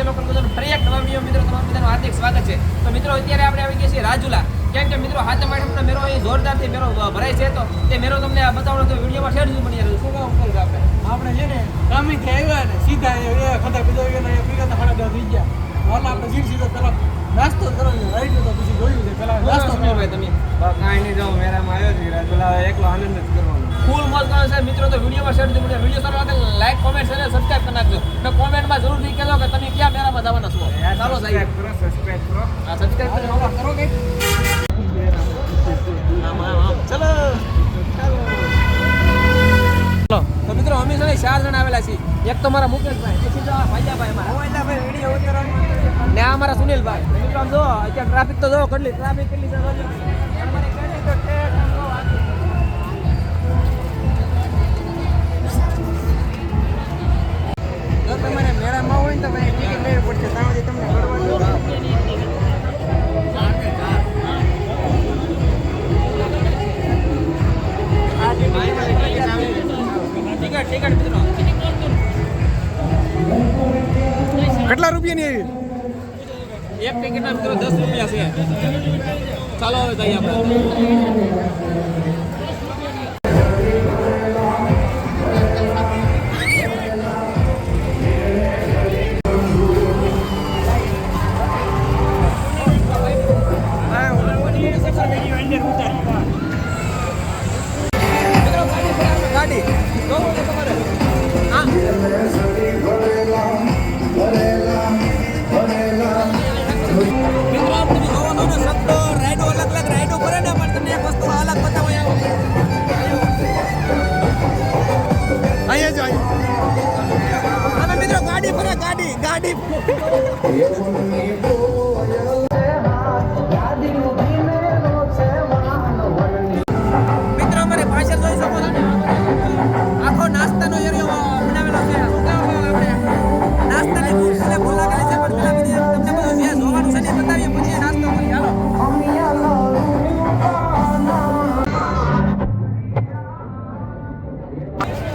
Special લોકો બધાનું ફરી એક નવા વીડિયો મિત્રો તમારું બધાનું હાર્દિક સ્વાગત છે. તો મિત્રો અત્યારે આપણે આવી ગયા છીએ રાજુલા. કેમ કે મિત્રો હાથ માટે મેરો અહીં જોરદારથી મેરો ભરાય છે તો તે મેરો તમને આ બતાવવાનો તો વિડીયોમાં શેર જ બની રહ્યું શું કરું આપણે? આપણે છે ને કામેથી આવ્યા ને સીધા એ ખાતા પીધા તો સાડા થઈ ગયા. હાલ આપણે જીર સીધો પેલા નાસ્તો કરવાનો રાઈટ તો પછી જોયું છે પેલા નાસ્તો તમે કાંઈ નહીં જાઓ મેરામાં આવ્યો છે. રાજુલા એકલો આનંદ જ કરવાનો ફૂલ મોજ કરો છે. મિત્રો તો વિડીયોમાં શેર જો વીડિયો સારો લાગે લાઈક કોમેન્ટ અને સબસ્ક્રાઇબ કરી નાખજો. અને કોમેન્ટમાં જરૂરથી કહેજો કે તમે ક્યાં મેરામાં જવાના છો. ચાલો સાહેબ કરો સબસ્ક્રાઇબ કરો. સબસ્ક્રાઇબ કરો. કે? આમ આમ આમ ચલો. ચલો. તો મિત્રો અમે છે ચાર જણ આવેલા છીએ. એક તો મારા મુકેશભાઈ પછી જો ભાઈજાભાઈ મારા ભાઈ વીડિયો ઉતરવાનો ને આ મારા સુનિલભાઈ. મિત્રો આમ જો અત્યારે ટ્રાફિક તો જો કેટલી ટ્રાફિક કેટલી છે જો તમારે મેળામાં હોય ને તો ભાઈ ટિકિટ લેવી પડશે. સુધી તમને ટિકિટ ટિકિટ કેટલા રૂપિયાની આવી? એક ટિકિટના મિત્રો દસ રૂપિયા છે. ચાલો હવે જઈએ આપણે.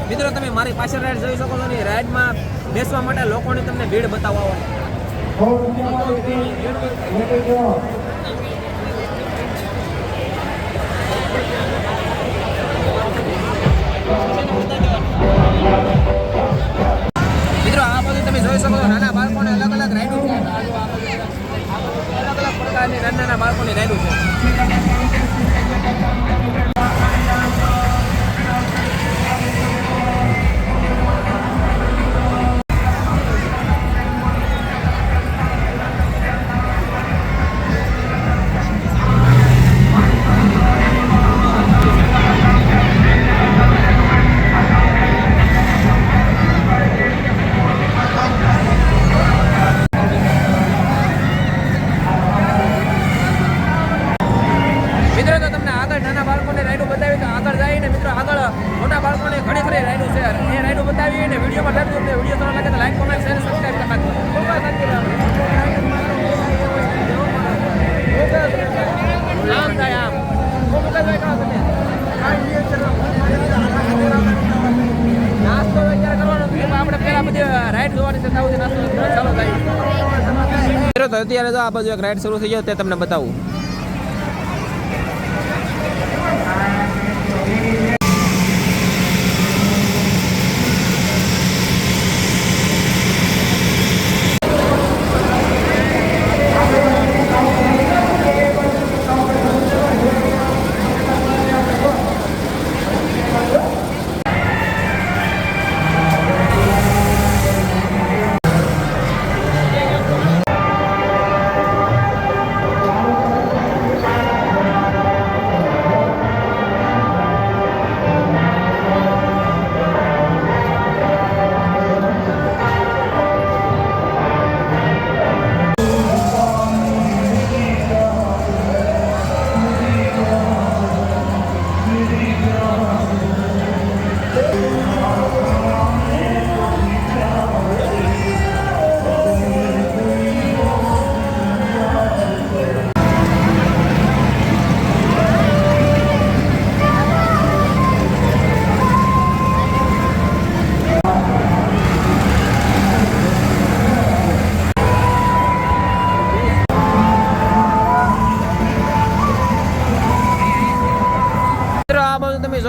મિત્રો, તમે મારી પાછળ રાઈડ જોઈ શકો છો ને રાઈડમાં બેસવા માટે લોકોની તમને ભીડ બતાવવા મિત્રો, આ બધું તમે જોઈ શકો છો, નાના બાળકોને અલગ અલગ રાઈડો છે. અલગ અલગ પ્રકારની નાના નાના બાળકોની રાઈડો છે. મોટા બાળકોને ઘણી ખરી રાઈડો છે. એ રાઈડો બતાવી અને વિડીયોમાં ઠરતું તમને વીડિયો સારો લાગે તો લાઈક કોમેન્ટ શેર સબસ્ક્રાઈબ કરી આપણે પહેલા બધી રાઈડ જોવાની છે. ત્યાં નાસ્તો ચાલો થાય અત્યારે તો આ બાજુ એક રાઈડ શરૂ થઈ ગયો, તે તમને બતાવું.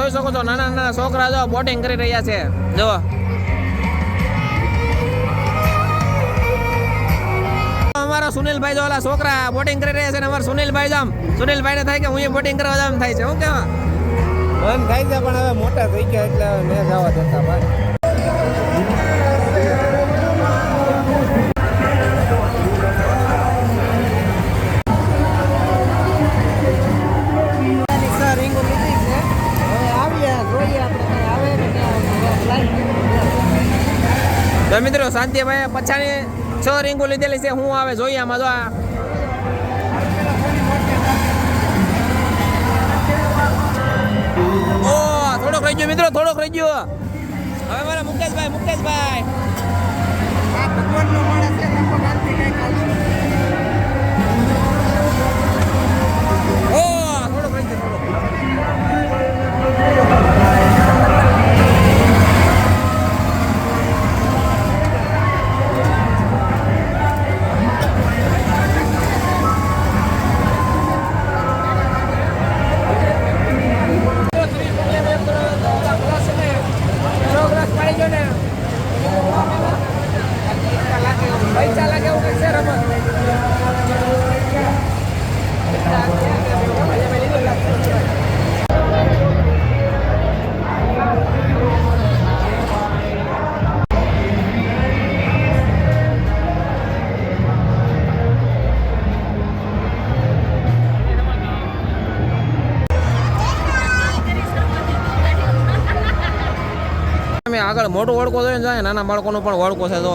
જોઈ શકો છો, નાના નાના છોકરા જો બોટિંગ કરી રહ્યા છે. જો અમારા સુનિલભાઈ જો ઓલા છોકરા બોટિંગ કરી રહ્યા છે ને અમારા સુનિલભાઈ જામ સુનિલભાઈ ને થાય કે હું બોટિંગ કરવા જામ થાય છે, હું કેવા? મન થાય છે, પણ હવે મોટા થઈ ગયા એટલે મેં જવા દેતા ભાઈ. તો મિત્રો શાંતિભાઈ પછાની છ રીંગો લીધેલી છે. હું આવે જોઈએ આમાં જો આ થોડોક રહી ગયો મિત્રો, થોડોક રહી ગયો હવે મારા મુકેશભાઈ મુકેશભાઈ. મોટું ઓળખો જોઈએ ને નાના બાળકોનો પણ ઓળખો છે તો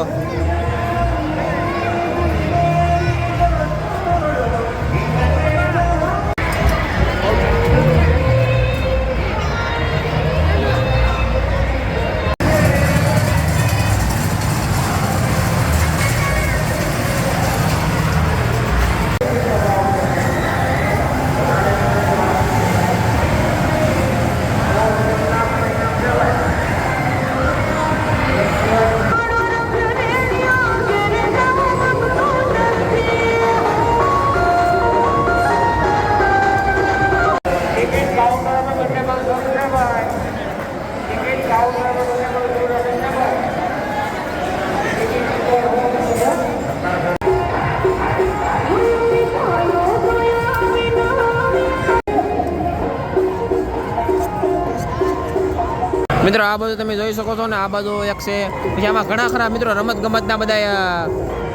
મિત્રો, આ બધું તમે જોઈ શકો છો ને, આ બાજુ એક છે. પછી આમાં ઘણા ખરા મિત્રો રમત ગમતના બધા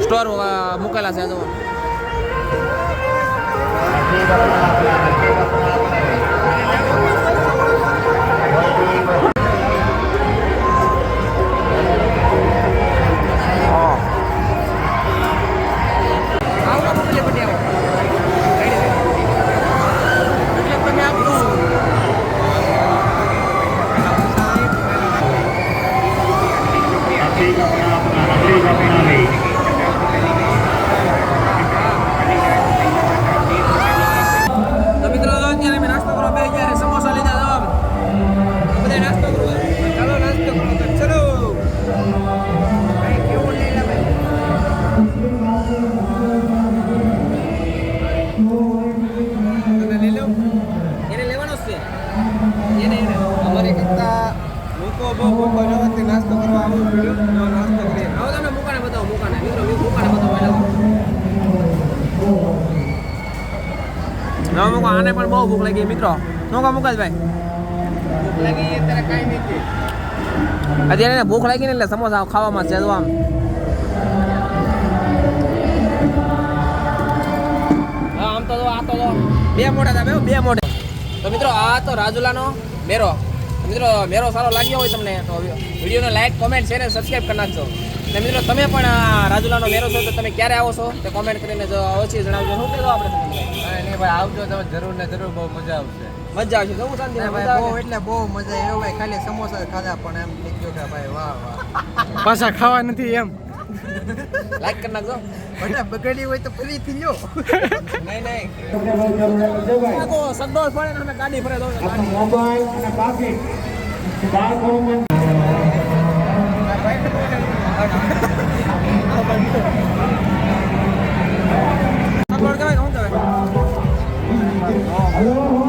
સ્ટોર મૂકેલા છે જો બહુ બહુ જવાથી નાસ્તો કરવા તો નાસ્તો કરીએ. આવો તમે મુકાને બતાવો મુકાને. મિત્રો મુકાને બતાવો. એટલે મુકો આને પણ બહુ ભૂખ લાગી મિત્રો. શું કહો મુકેશભાઈ? ભૂખ લાગી કાંઈ નથી. અત્યારે ભૂખ લાગી ને એટલે સમોસા ખાવામાં છે આમ. હા આમ તો આ તો બે મોટા હતા બે મોઢે. તો મિત્રો આ તો રાજુલાનો મેરો. મિત્રો મેરો સારો લાગ્યો હોય તમને તો વિડીયોને લાઈક કોમેન્ટ શેર અને સબસ્ક્રાઈબ કરી નાખજો. અને મિત્રો તમે પણ આ રાજુલાનો મેરો છો તો તમે ક્યારે આવો છો તે કોમેન્ટ કરીને જો અવશ્ય જણાવજો. શું કહેજો આપણે તમને? નહીં ભાઈ આવજો તમે જરૂર ને જરૂર બહુ મજા આવશે. મજા આવશે. હું શાંતિ બહુ એટલે બહુ મજા આવ્યો ભાઈ ખાલી સમોસા ખાધા પણ એમ થઈ કે ભાઈ વાહ વાહ. પાછા ખાવા નથી એમ. લાઈક કરી નાખજો બધા બગડી હોય તો ફરીથી લ્યો. નહીં નહીં. તો સંતોષ પડે ને અમે ગાડી ફરે દો મોબાઈલ અને પાકીટ બાળકોમાં સગવડ